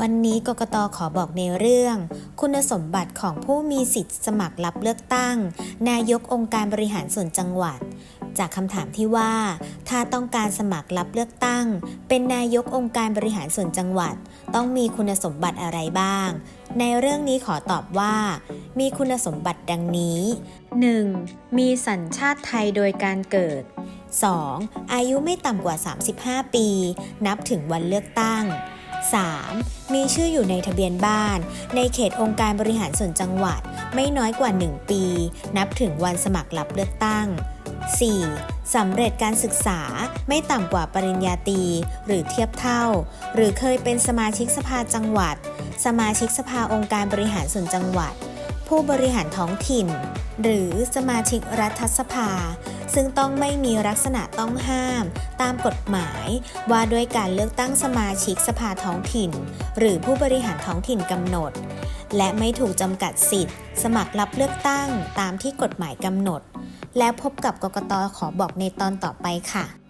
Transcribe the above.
วันนี้กกตขอบอกในเรื่อง คุณสมบัติของผู้มีสิทธิ์สมัครรับเลือกตั้ง นายกองค์การบริหารส่วนจังหวัด จากคำถามที่ว่า ถ้าต้องการสมัครรับเลือกตั้ง เป็นนายกองค์การบริหารส่วนจังหวัด ต้องมีคุณสมบัติอะไรบ้าง ในเรื่องนี้ขอตอบว่า มีคุณสมบัติดังนี้ 1. มีสัญชาติไทยโดยการเกิด 2. อายุไม่ต่ำกว่า 35 ปี นับถึงวันเลือกตั้ง 3. มีชื่ออยู่ในทะเบียนบ้าน ในเขตองค์การบริหารส่วนจังหวัด ไม่น้อยกว่า 1 ปี นับถึงวันสมัครรับเลือกตั้ง 4. สำเร็จการศึกษาไม่ต่ำกว่าปริญญาตรีหรือเทียบเท่า หรือเคยเป็นสมาชิกสภาจังหวัด สมาชิกสภาองค์การบริหารส่วนจังหวัด ผู้บริหารท้องถิ่น หรือสมาชิกรัฐสภา ซึ่งต้องไม่มีลักษณะต้องห้าม ตามกฎหมายว่าด้วยการเลือกตั้งสมาชิกสภาท้องถิ่น หรือผู้บริหารท้องถิ่นกำหนด และไม่ถูกจำกัดสิทธิ์ สมัครรับเลือกตั้งตามที่กฎหมายกำหนด แล้วพบกับกกตขอบอกในตอนต่อไปค่ะ